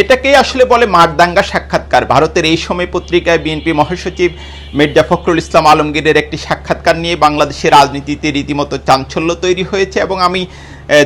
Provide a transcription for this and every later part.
এটাকেই আসলে বলে মারদাঙ্গা সাক্ষাৎকার। ভারতের এই সময় পত্রিকায় বিএনপি মহাসচিব মির্জা ফখরুল ইসলাম আলমগীরের একটি সাক্ষাৎকার নিয়ে বাংলাদেশের রাজনীতিতে রীতিমতো চাঞ্চল্য তৈরি হয়েছে এবং আমি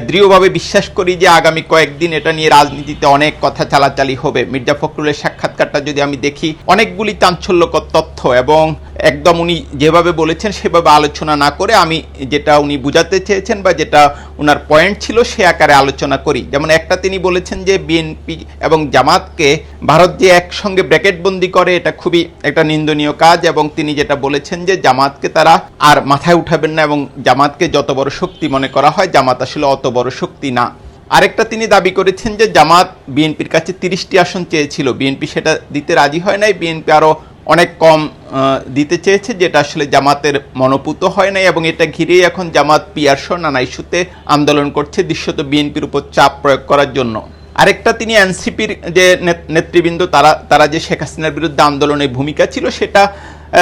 দৃঢ়ভাবে বিশ্বাস করি যে আগামী কয়েকদিন এটা নিয়ে রাজনীতিতে অনেক কথা চালাচালি হবে। মির্জা ফখরুলের সাক্ষাৎকারটা যদি আমি দেখি, অনেকগুলি চাঞ্চল্যকর তথ্য এবং একদম উনি যেভাবে বলেছেন, সেভাবে আলোচনা না করে আমি যেটা উনি বুঝাতে চেয়েছেন বা যেটা ওনার পয়েন্ট ছিল, সে আকারে আলোচনা করি। যেমন একটা তিনি বলেছেন যে বিএনপি এবং জামাতকে ভারত যে একসঙ্গে ব্র্যাকেটবন্দি করে, এটা খুবই একটা নিন্দনীয় কাজ এবং তিনি যেটা বলেছেন যে, জামাতকে তারা আর মাথায় উঠাবেন না এবং জামাতকে যত বড় শক্তি মনে করা হয়, জামাত আসলে অত বড় শক্তি না। আরেকটা তিনি দাবি করেছেন যে, জামাত বিএনপির কাছে তিরিশটি আসন চেয়েছিল। বিএনপি সেটা দিতে রাজি হয় নাই। বিএনপি আরও অনেক কম দিতে চেয়েছে যেটা আসলে জামাতের মনোপুত হয় নাই এবং এটা ঘিরেই এখন জামাত পিয়ারসহ নানা ইস্যুতে আন্দোলন করছে, দৃশ্যত বিএনপির উপর চাপ প্রয়োগ করার জন্য। আরেকটা তিনি এনসিপির যে নেত- নেতৃবৃন্দ, তারা তারা যে শেখ হাসিনার বিরুদ্ধে আন্দোলনের ভূমিকা ছিল, সেটা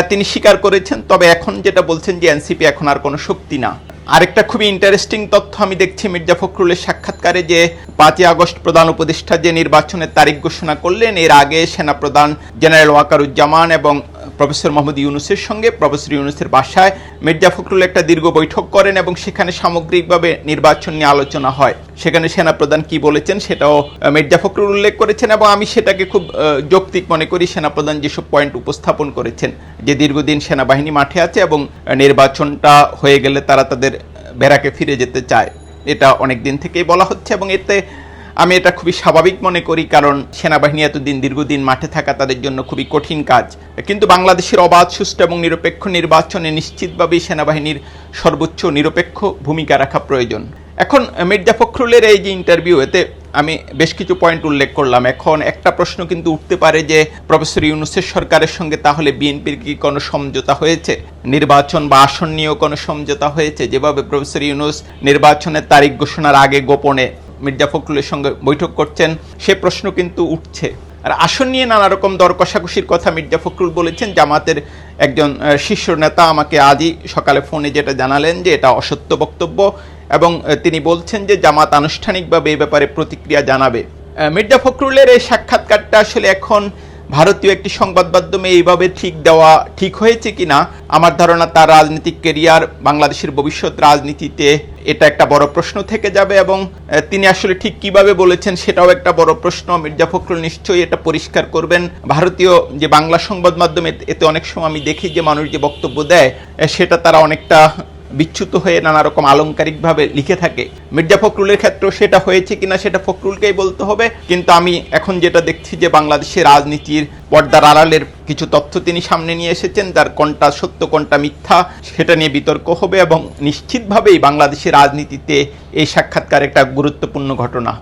তিনি স্বীকার করেছেন। তবে এখন যেটা বলছেন যে এনসিপি এখন আর কোনো শক্তি না। আরেকটা খুবই ইন্টারেস্টিং তথ্য আমি দেখছি মির্জা ফখরুলের সাক্ষাৎকারে যে পাঁচই আগস্ট প্রধান উপদেষ্টা যে নির্বাচনের তারিখ ঘোষণা করলেন, এর আগে সেনাপ্রধান জেনারেল ওয়াকারুজ্জামান এবং প্রফেসর মোহাম্মদ ইউনুসের সঙ্গে প্রফেসর ইউনুসের বাসায় মির্জা ফখরুল একটা দীর্ঘ বৈঠক করেন এবং সেখানে সামগ্রিকভাবে নির্বাচন নিয়ে আলোচনা হয়। সেখানে সেনাপ্রধান কি বলেছেন সেটাও মির্জা ফখরুল উল্লেখ করেছেন এবং আমি সেটাকে খুব যৌক্তিক মনে করি সেনাপ্রধান যেসব পয়েন্ট উপস্থাপন করেছেন, যে দীর্ঘদিন সেনাবাহিনী মাঠে আছে এবং নির্বাচনটা হয়ে গেলে তারা তাদের বেড়াকে ফিরে যেতে চায়। এটা অনেক দিন থেকেই বলা হচ্ছে এবং এতে আমি এটা খুবই স্বাভাবিক মনে করি, কারণ সেনাবাহিনী এতদিন দীর্ঘদিন মাঠে থাকা তাদের জন্য খুবই কঠিন কাজ। কিন্তু বাংলাদেশের অবাধ, সুষ্ঠু এবং নিরপেক্ষ নির্বাচনে নিশ্চিতভাবেই সেনাবাহিনীর সর্বোচ্চ নিরপেক্ষ ভূমিকা রাখা প্রয়োজন। এখন মির্জা ফখরুলের এই যে ইন্টারভিউ এতে আমি বেশ কিছু পয়েন্ট উল্লেখ করলাম। এখন একটা প্রশ্ন কিন্তু উঠতে পারে যে, প্রফেসর ইউনুসের সরকারের সঙ্গে তাহলে বিএনপির কি কোনো সমঝোতা হয়েছে? নির্বাচন বা আসন নিয়েও কোনো সমঝোতা হয়েছে? যেভাবে প্রফেসর ইউনুস নির্বাচনের তারিখ ঘোষণার আগে গোপনে মির্জা ফখরুলের সঙ্গে বৈঠক করছেন, সে প্রশ্ন কিন্তু উঠছে। আর আসন নিয়ে নানা রকম দর কষাকষির কথা মির্জা ফখরুল বলেছেন, জামাতের একজন শীর্ষ নেতা আমাকে আজই সকালে ফোনে যেটা জানালেন যে এটা অসত্য বক্তব্য এবং তিনি বলছেন যে জামাত আনুষ্ঠানিকভাবে এই ব্যাপারে প্রতিক্রিয়া জানাবে। মির্জা ফখরুলের এই সাক্ষাৎকারটা আসলে এখন ভারতীয় একটি সংবাদ মাধ্যমে এইভাবে ঠিক দেওয়া ঠিক হয়েছে কিনা, আমার ধারণা তার রাজনৈতিক কেরিয়ার বাংলাদেশের ভবিষ্যৎ রাজনীতিতে এটা একটা বড় প্রশ্ন থেকে যাবে এবং তিনি আসলে ঠিক কীভাবে বলেছেন সেটাও একটা বড় প্রশ্ন। মির্জা ফখরুল নিশ্চয়ই এটা পরিষ্কার করবেন। ভারতীয় যে বাংলা সংবাদ মাধ্যমে এতে অনেক সময় আমি দেখি যে মানুষ যে বক্তব্য দেয় সেটা তারা অনেকটা বিচ্যুত হয়ে নানা রকম আলংকারিকভাবে লিখে থাকে। মির্জা ফখরুলের ক্ষেত্রে সেটা হয়েছে কিনা সেটা ফখরুলকেই বলতে হবে। কিন্তু আমি এখন যেটা দেখছি যে বাংলাদেশের রাজনীতির পর্দার আড়ালের কিছু তথ্য তিনি সামনে নিয়ে এসেছেন তার কোনটা সত্য, কোনটা মিথ্যা, সেটা নিয়ে বিতর্ক হবে এবং নিশ্চিতভাবেই বাংলাদেশের রাজনীতিতে এই সাক্ষাৎকার একটা গুরুত্বপূর্ণ ঘটনা।